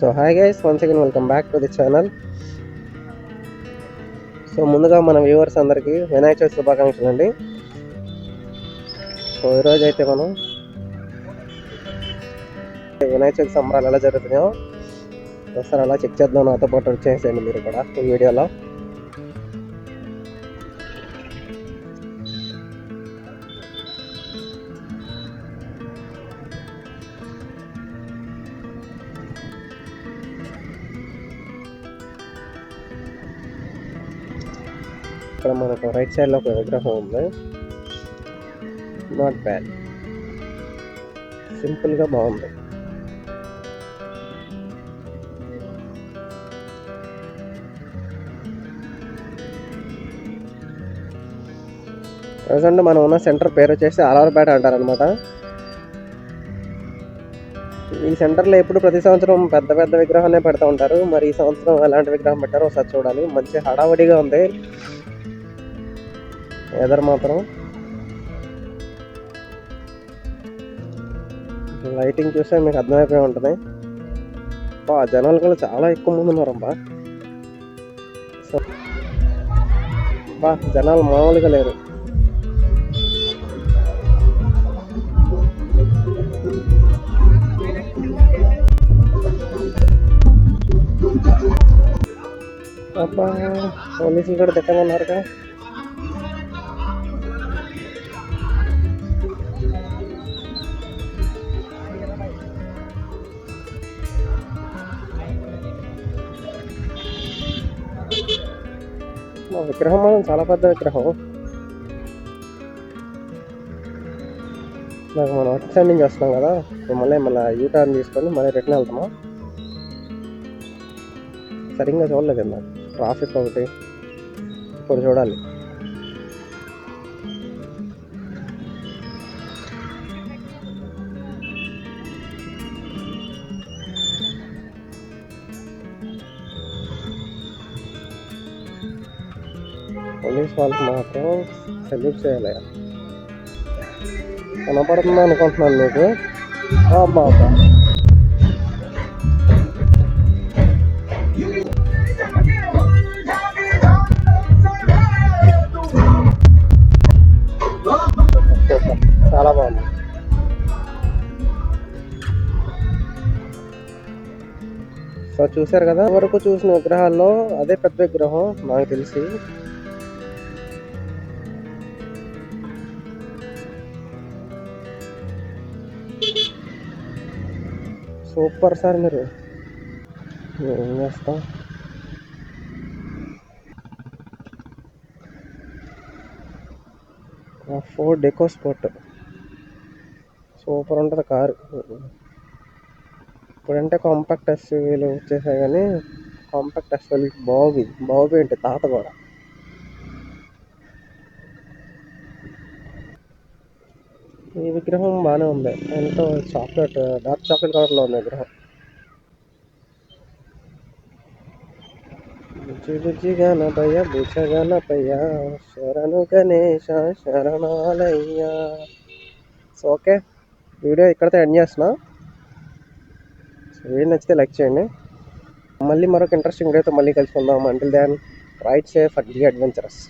So hi guys once again welcome back to the channel so ముందుగా మన viewers అందరికీ వినాయక చవితి శుభాకాంక్షలు అండి. సో ఈరోజు అయితే మనం వినాయక చవితి సంబరాలు ఎలా జరుగుతున్నాయో ఒకసారి అలా చెక్ చేద్దాం. నాతో పాటు వచ్చేసేయండి మీరు కూడా ఈ వీడియోలో. ఇక్కడ మనకు రైట్ సైడ్లో ఒక విగ్రహం ఉంది. నాట్ బ్యాడ్ సింపుల్గా బాగుంది. ప్రజెంట్ మనం ఉన్న సెంటర్ పేరు వచ్చేసి ఆలవరపేట అంటారనమాట. ఈ సెంటర్లో ఎప్పుడు ప్రతి సంవత్సరం పెద్ద పెద్ద విగ్రహాన్ని పెడతా ఉంటారు. మరి ఈ సంవత్సరం ఎలాంటి విగ్రహం పెట్టారో ఒకసారి చూడాలి. మంచి హడావుడిగా ఉంది. ఎదర్ మాత్రం. లైటింగ్ చూస్తే మీకు అర్థమైపోయి ఉంటుంది. బా జనాలు కూడా చాలా ఎక్కువ మంది ఉన్నారబ్బా. సో బా జనాలు మామూలుగా లేరు. అబ్బా పోలీసులు కూడా తిట్టమన్నారుగా. విగ్రహం మాత్రం చాలా పెద్ద విగ్రహం. నాకు మనం అటు స్టాండింగ్ నుంచి వస్తున్నాం కదా మళ్ళీ మళ్ళీ యూ టర్న్ తీసుకొని మళ్ళీ రిటర్న్ వెళ్తామా? సరిగ్గా చూడలేదు నాకు. ట్రాఫిక్ ఒకటి. ఇప్పుడు చూడాలి. పోలీస్ వాళ్ళకి మాత్రం సెల్యూట్ చేయాలి. కనపడుతుంది అనుకుంటున్నాను మీకు? అబ్బా అబ్బా చాలా బాగుంది. సో చూశారు కదా వరకు చూసిన విగ్రహాల్లో అదే పెద్ద విగ్రహం నాకు తెలిసి. సూపర్ సార్ మీరు. ఏం చేస్తాం? ఫోర్ డెకో స్పోర్ట్ సూపర్ ఉంటుంది కారు. ఇప్పుడంటే కాంపాక్ట్ ఎస్యూవీలు వచ్చేసాయి కానీ కాంపాక్ట్ ఎస్యూవీ బాగుంది. బాగుపోయి ఏంటి తాత కూడా. ఈ విగ్రహం బాగానే ఉంది. ఎంతో చాక్లెట్ డార్క్ చాక్లెట్ కలర్లో ఉంది విగ్రహం. బుజ్జి బుజ్జి గణపయ్య బుజ్జ గణపయ్య శరణు గణేశ శరణాలయ్య. సో ఓకే వీడియో ఇక్కడితో ఎండ్ చేస్తున్నా. సో వీడియో నచ్చితే లైక్ చేయండి. మళ్ళీ మరొక ఇంట్రెస్టింగ్ వీడియోతో మళ్ళీ కలుసుకుందాం. Until then ride safe at the adventurous